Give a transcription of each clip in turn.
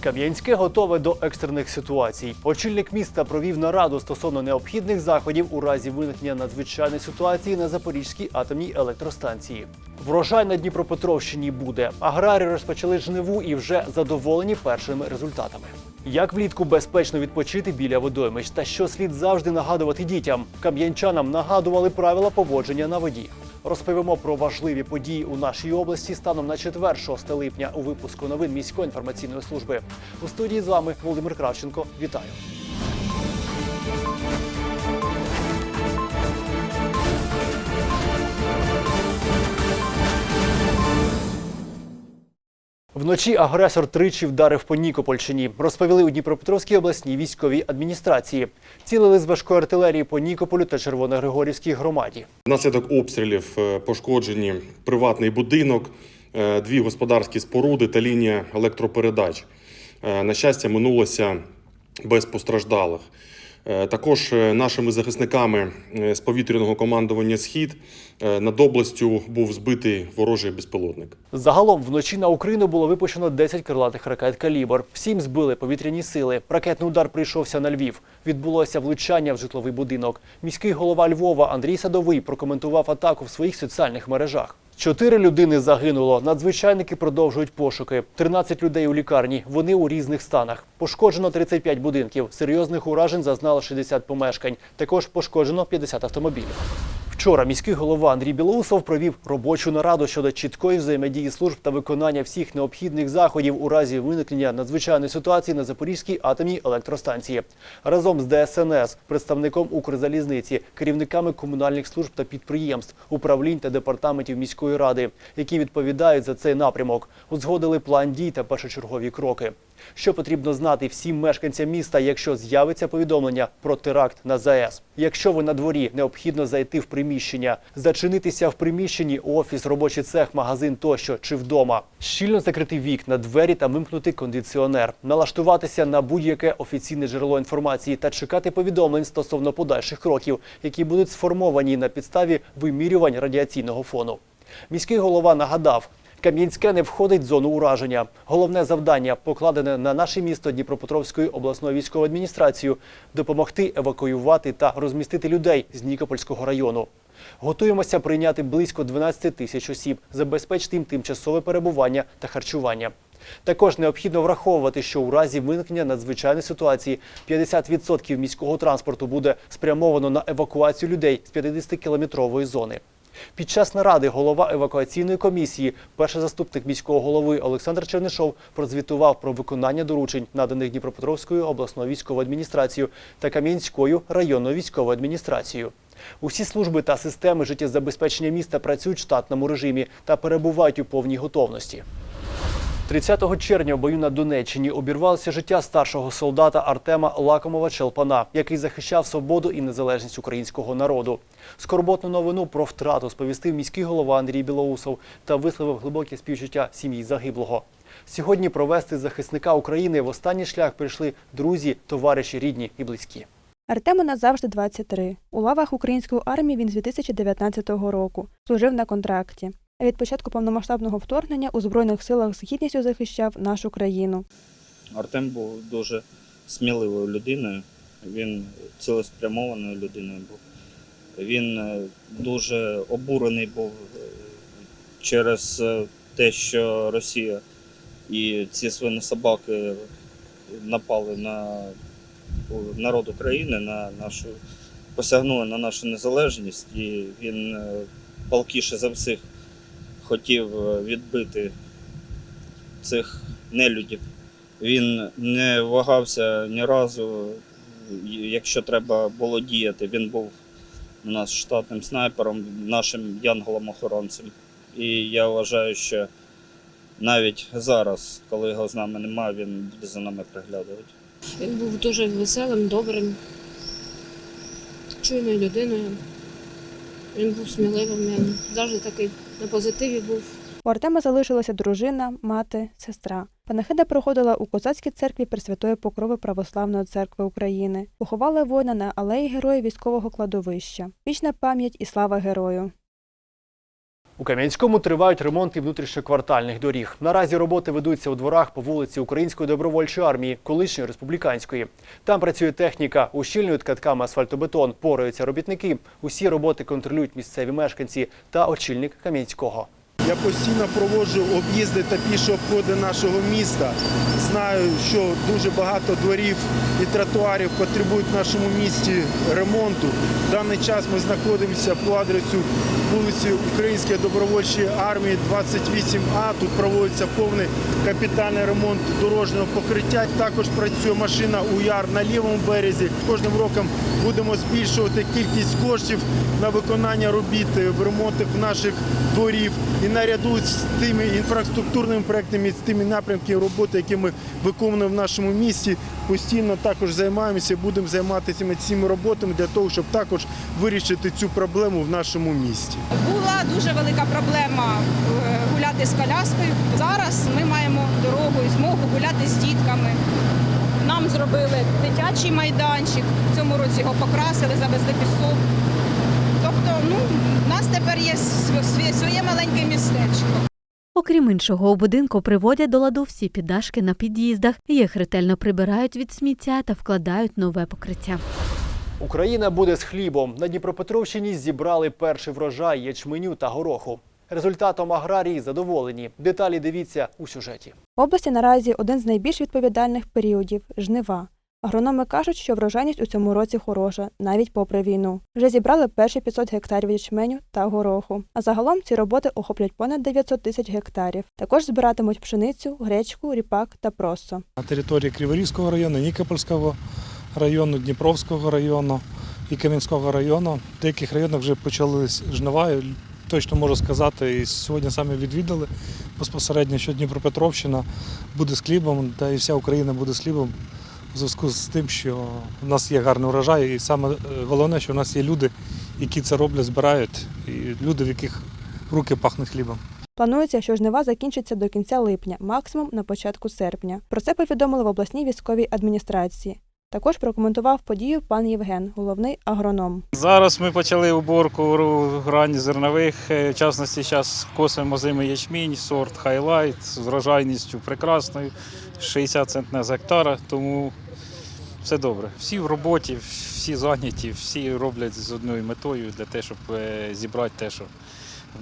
Кам'янське готове до екстрених ситуацій. Очільник міста провів нараду стосовно необхідних заходів у разі виникнення надзвичайної ситуації на Запорізькій атомній електростанції. Врожай на Дніпропетровщині буде. Аграрії розпочали жниву і вже задоволені першими результатами. Як влітку безпечно відпочити біля водоймищ та що слід завжди нагадувати дітям? Кам'янчанам нагадували правила поводження на воді. Розповімо про важливі події у нашій області станом на четвер, 6 липня у випуску новин міської інформаційної служби. У студії з вами Володимир Кравченко. Вітаю. Вночі агресор тричі вдарив по Нікопольщині. Розповіли у Дніпропетровській обласній військовій адміністрації. Цілили з важкої артилерії по Нікополю та Червоногригорівській громаді. Внаслідок обстрілів е, пошкоджені приватний будинок, е, дві господарські споруди та лінія електропередач. Е, На щастя, минулося без постраждалих. Е, Також е, нашими захисниками е, з повітряного командування Схід над областю був збитий ворожий безпілотник. Загалом вночі на Україну було випущено 10 крилатих ракет «Калібр». Всім збили повітряні сили. Ракетний удар прийшовся на Львів. Відбулося влучання в житловий будинок. Міський голова Львова Андрій Садовий прокоментував атаку в своїх соціальних мережах. Чотири людини загинуло. Надзвичайники продовжують пошуки. 13 людей у лікарні. Вони у різних станах. Пошкоджено 35 будинків. Серйозних уражень зазнало 60 помешкань. Також пошкоджено 50 автомобілів. Вчора міський голова Андрій Білоусов провів робочу нараду щодо чіткої взаємодії служб та виконання всіх необхідних заходів у разі виникнення надзвичайної ситуації на Запорізькій атомній електростанції. Разом з ДСНС, представником Укрзалізниці, керівниками комунальних служб та підприємств, управлінь та департаментів міської ради, які відповідають за цей напрямок, узгодили план дій та першочергові кроки. Що потрібно знати всім мешканцям міста, якщо з'явиться повідомлення про теракт на ЗАЕС? Якщо ви на дворі, необхідно зайти в приміщення, зачинитися в приміщенні, офіс, робочий цех, магазин тощо чи вдома. Щільно закрити вікна, двері та вимкнути кондиціонер, налаштуватися на будь-яке офіційне джерело інформації та чекати повідомлень стосовно подальших кроків, які будуть сформовані на підставі вимірювань радіаційного фону. Міський голова нагадав, Кам'янське не входить в зону ураження. Головне завдання, покладене на наше місто Дніпропетровською обласною військовою адміністрацією, допомогти евакуювати та розмістити людей з Нікопольського району. Готуємося прийняти близько 12 тисяч осіб, забезпечити їм тимчасове перебування та харчування. Також необхідно враховувати, що у разі виникнення надзвичайної ситуації 50% міського транспорту буде спрямовано на евакуацію людей з 50-кілометрової зони. Під час наради голова евакуаційної комісії, перший заступник міського голови Олександр Чернишов прозвітував про виконання доручень, наданих Дніпропетровською обласною військовою адміністрацією та Кам'янською районною військовою адміністрацією. Усі служби та системи життєзабезпечення міста працюють в штатному режимі та перебувають у повній готовності. 30 червня в бою на Донеччині обірвалося життя старшого солдата Артема Лакомова Челпана, який захищав свободу і незалежність українського народу. Скорботну новину про втрату сповістив міський голова Андрій Білоусов та висловив глибоке співчуття сім'ї загиблого. Сьогодні провести захисника України в останній шлях прийшли друзі, товариші, рідні і близькі. Артему назавжди 23. У лавах української армії він з 2019 року служив на контракті. Від початку повномасштабного вторгнення у Збройних силах з гідністю захищав нашу країну. Артем був дуже сміливою людиною, він цілеспрямованою людиною був. Він е, дуже обурений був е, через е, те, що Росія і ці свині собаки напали на народ України, на нашу, посягнули на нашу незалежність, і він палкіше за всіх хотів е, відбити цих нелюдів. Він не вагався ні разу, якщо треба було діяти. Він був у нас штатним снайпером, нашим янголом-охоронцем. І я вважаю, що навіть зараз, коли його з нами немає, він буде за нами приглядувати. Він був дуже веселим, добрим, чуйною людиною. Він був сміливим, він завжди такий на позитиві був. У Артема залишилася дружина, мати, сестра. Панахида проходила у козацькій церкві Пресвятої Покрови Православної церкви України. Поховали воїна на алеї Героїв військового кладовища. Вічна пам'ять і слава герою. У Кам'янському тривають ремонти внутрішньоквартальних доріг. Наразі роботи ведуться у дворах по вулиці Української добровольчої армії, колишньої республіканської. Там працює техніка, ущільнюють катками асфальтобетон, пораються робітники. Усі роботи контролюють місцеві мешканці та очільник Кам'янського. Я постійно проводжу об'їзди та піші обходи нашого міста. Знаю, що дуже багато дворів і тротуарів потребують в нашому місті ремонту. В даний час ми знаходимося по адресу вулиці Української добровольчої армії 28А. Тут проводиться повний капітальний ремонт дорожнього покриття. Також працює машина УЯР на лівому березі. Кожним роком будемо збільшувати кількість коштів на виконання робіт в ремонтах наших дворів і наряду з тими інфраструктурними проектами, з тими напрямками роботи, які ми виконуємо в нашому місті, постійно також займаємося, будемо займатися цими роботами для того, щоб також вирішити цю проблему в нашому місті. Була дуже велика проблема е, гуляти з коляскою. Зараз ми маємо дорогу і змогу гуляти з дітками. Нам зробили дитячий майданчик. В цьому році його покрасили, завезли пісок. Тобто, ну, в нас тепер є св- своє маленьке містечко. Окрім іншого, у будинку приводять до ладу всі піддашки на під'їздах, їх ретельно прибирають від сміття та вкладають нове покриття. Україна буде з хлібом. На Дніпропетровщині зібрали перший врожай ячменю та гороху. Результатом аграрії задоволені. Деталі дивіться у сюжеті. В області наразі один з найбільш відповідальних періодів жнива. Агрономи кажуть, що врожайність у цьому році хороша, навіть попри війну. Вже зібрали перші 500 гектарів ячменю та гороху. А загалом ці роботи охоплять понад 900 тисяч гектарів. Також збиратимуть пшеницю, гречку, ріпак та просо. на території Криворізького району, Нікопольського району, Дніпровського району і Кам'янського району. В деяких районах вже почались жнива. Точно можу сказати, і сьогодні саме відвідали безпосередньо, що Дніпропетровщина буде з хлібом, та і вся Україна буде з хлібом у зв'язку з тим, що в нас є гарний урожай, і саме е, головне, що в нас є люди, які це роблять, збирають, і люди, в яких руки пахнуть хлібом. Планується, що жнива закінчиться до кінця липня, максимум на початку серпня. Про це повідомили в обласній військовій адміністрації. Також прокоментував подію пан Євген, головний агроном. Зараз ми почали уборку грані зернових. Е, В частності зараз косимо зимий ячмінь, сорт хайлайт з врожайністю прекрасною, 60 центнер з гектара, тому все добре. Всі в роботі, всі зайняті, всі роблять з одною метою для того, щоб е, зібрати те, що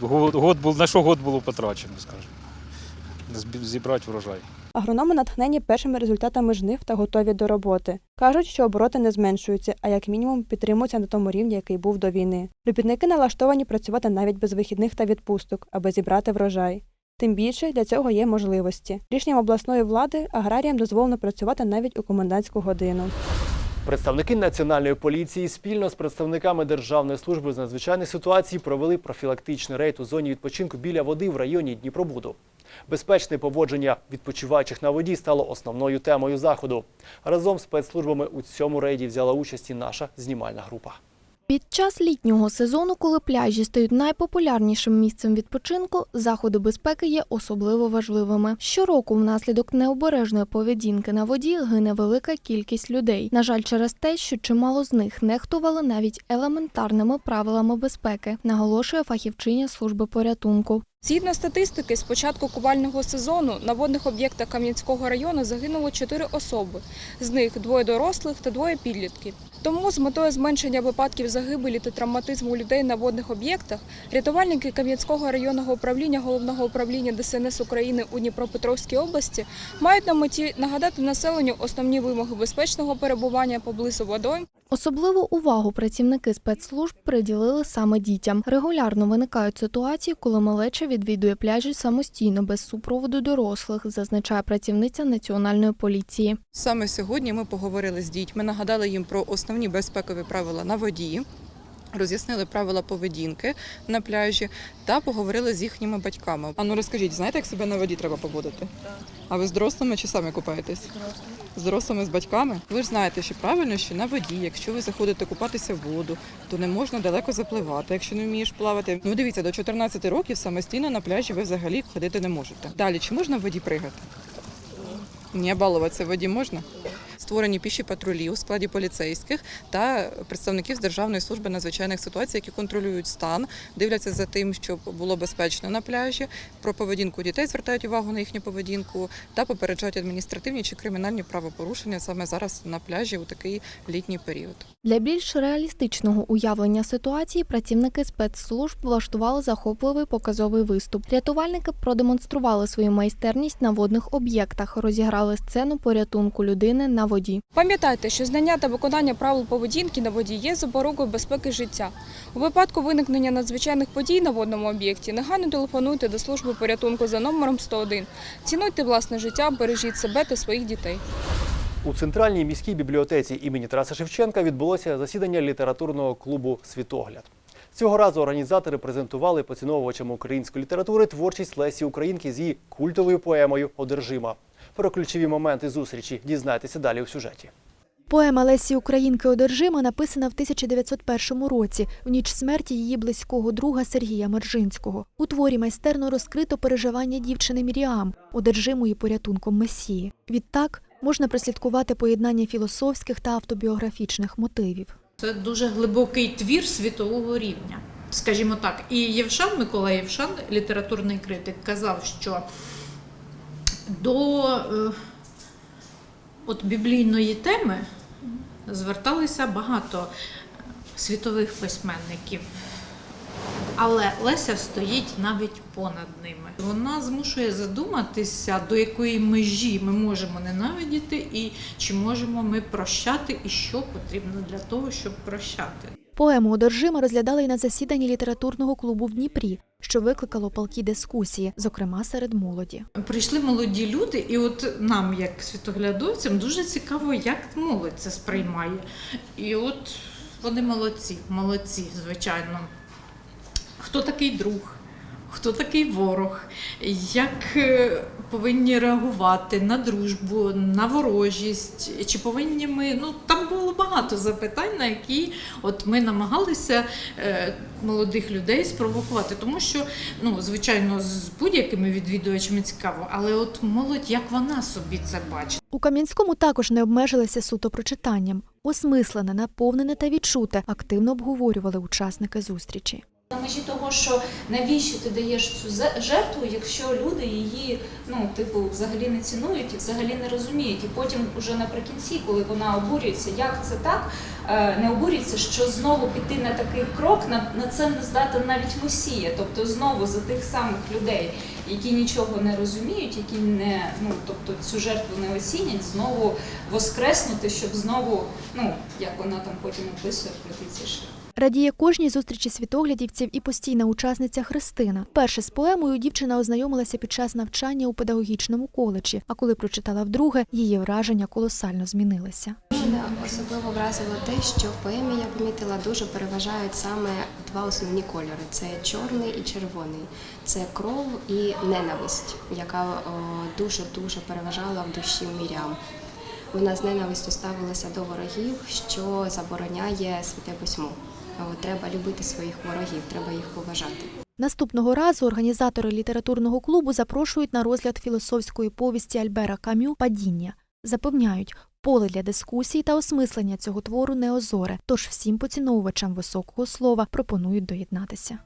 год був, на що год було потрачено, скажімо. Зібрати врожай. Агрономи натхнені першими результатами жнив та готові до роботи. Кажуть, що обороти не зменшуються, а як мінімум підтримуються на тому рівні, який був до війни. Робітники налаштовані працювати навіть без вихідних та відпусток, аби зібрати врожай. Тим більше для цього є можливості. Рішенням обласної влади аграріям дозволено працювати навіть у комендантську годину. Представники національної поліції спільно з представниками Державної служби з надзвичайних ситуацій провели профілактичний рейд у зоні відпочинку біля води в районі Дніпробуду. Безпечне поводження відпочиваючих на воді стало основною темою заходу. Разом з спецслужбами у цьому рейді взяла участь і наша знімальна група. Під час літнього сезону, коли пляжі стають найпопулярнішим місцем відпочинку, заходи безпеки є особливо важливими. Щороку внаслідок необережної поведінки на воді гине велика кількість людей. На жаль, через те, що чимало з них нехтували навіть елементарними правилами безпеки, наголошує фахівчиня служби порятунку. Згідно статистики, з початку купального сезону на водних об'єктах Кам'янського району загинуло 4 особи. З них двоє дорослих та двоє підлітків. Тому з метою зменшення випадків загибелі та травматизму людей на водних об'єктах рятувальники Кам'янського районного управління головного управління ДСНС України у Дніпропетровській області мають на меті нагадати населенню основні вимоги безпечного перебування поблизу водойм Особливу увагу працівники спецслужб приділили саме дітям. Регулярно виникають ситуації, коли малеча відвідує пляжі самостійно без супроводу дорослих, зазначає працівниця національної поліції. Саме сьогодні ми поговорили з дітьми, нагадали їм про основні безпекові правила на воді. Роз'яснили правила поведінки на пляжі та поговорили з їхніми батьками. А ну розкажіть, знаєте, як себе на воді треба поводити? А ви з дорослими чи самі купаєтесь? З дорослими з дорослими з батьками? Ви ж знаєте, що правильно, що на воді, якщо ви заходите купатися в воду, то не можна далеко запливати, якщо не вмієш плавати. Ну дивіться, до 14 років самостійно на пляжі ви взагалі ходити не можете. Далі, чи можна в воді пригати? Ні, балуватися в воді можна? Створені піші патрулі у складі поліцейських та представників з Державної служби надзвичайних ситуацій, які контролюють стан, дивляться за тим, щоб було безпечно на пляжі. Про поведінку дітей звертають увагу на їхню поведінку та попереджають адміністративні чи кримінальні правопорушення саме зараз на пляжі у такий літній період. Для більш реалістичного уявлення ситуації працівники спецслужб влаштували захопливий показовий виступ. Рятувальники продемонстрували свою майстерність на водних об'єктах, розіграли сцену порятунку людини на воді. Пам'ятайте, що знання та виконання правил поведінки на воді є запорукою безпеки життя. У випадку виникнення надзвичайних подій на водному об'єкті негайно телефонуйте до служби порятунку за номером 101. Цінуйте власне життя, бережіть себе та своїх дітей. У центральній міській бібліотеці імені Тараса Шевченка відбулося засідання літературного клубу Світогляд. Цього разу організатори презентували поціновувачам української літератури творчість Лесі Українки з її культовою поемою Одержима. Про ключові моменти зустрічі дізнайтеся далі у сюжеті. Поема Лесі Українки одержима написана в 1901 році, в ніч смерті її близького друга Сергія Мержинського. У творі майстерно розкрито переживання дівчини Міріам, одержимої порятунком Месії. Відтак можна прослідкувати поєднання філософських та автобіографічних мотивів. Це дуже глибокий твір світового рівня. Скажімо так, і Євшан Микола Євшан, літературний критик, казав, що до е, от біблійної теми зверталися багато світових письменників. Але Леся стоїть навіть понад ними. Вона змушує задуматися, до якої межі ми можемо ненавидіти, і чи можемо ми прощати, і що потрібно для того, щоб прощати. Поему одержима розглядали й на засіданні літературного клубу в Дніпрі, що викликало палкі дискусії, зокрема серед молоді. Прийшли молоді люди, і от нам, як світоглядовцям, дуже цікаво, як молодь це сприймає. І от вони молодці, молодці, звичайно. Хто такий друг? Хто такий ворог? Як е, повинні реагувати на дружбу, на ворожість? Чи повинні ми. Ну там було багато запитань, на які от ми намагалися е, молодих людей спровокувати. Тому що, ну, звичайно, з будь-якими відвідувачами цікаво, але от молодь, як вона собі це бачить? У Кам'янському також не обмежилися суто прочитанням. Осмислене, наповнене та відчуте активно обговорювали учасники зустрічі. На межі того, що навіщо ти даєш цю жертву, якщо люди її ну типу взагалі не цінують і взагалі не розуміють. І потім, уже наприкінці, коли вона обурюється, як це так, е, не обурюється, що знову піти на такий крок, на, на це не здатен навіть Месія, тобто знову за тих самих людей, які нічого не розуміють, які не ну тобто цю жертву не оцінять, знову воскреснути, щоб знову, ну як вона там потім описує пройти цей шлях. Радіє кожній зустрічі світоглядівців і постійна учасниця Христина. Перше з поемою дівчина ознайомилася під час навчання у педагогічному коледжі, а коли прочитала вдруге, її враження колосально змінилися. Мене особливо вразило те, що в поемі я помітила дуже переважають саме два основні кольори: це чорний і червоний. Це кров і ненависть, яка дуже дуже переважала в душі Мірям. Вона з ненавистю ставилася до ворогів, що забороняє святе письмо. От Треба любити своїх ворогів, треба їх поважати. Наступного разу організатори літературного клубу запрошують на розгляд філософської повісті Альбера Камю Падіння. Запевняють, поле для дискусій та осмислення цього твору не озоре, тож всім поціновувачам високого слова пропонують доєднатися.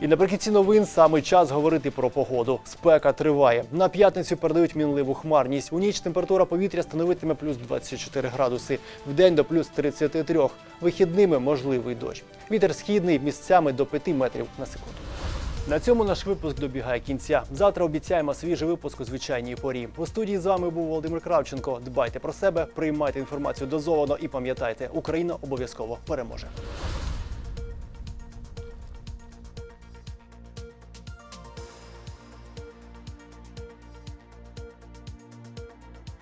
І наприкінці новин саме час говорити про погоду. Спека триває. На п'ятницю передають мінливу хмарність. У ніч температура повітря становитиме плюс 24 градуси, в день до плюс 33. Вихідними можливий дощ. Вітер східний місцями до 5 метрів на секунду. На цьому наш випуск добігає кінця. Завтра обіцяємо свіжий випуск у звичайній порі. У студії з вами був Володимир Кравченко. Дбайте про себе, приймайте інформацію дозовано і пам'ятайте, Україна обов'язково переможе.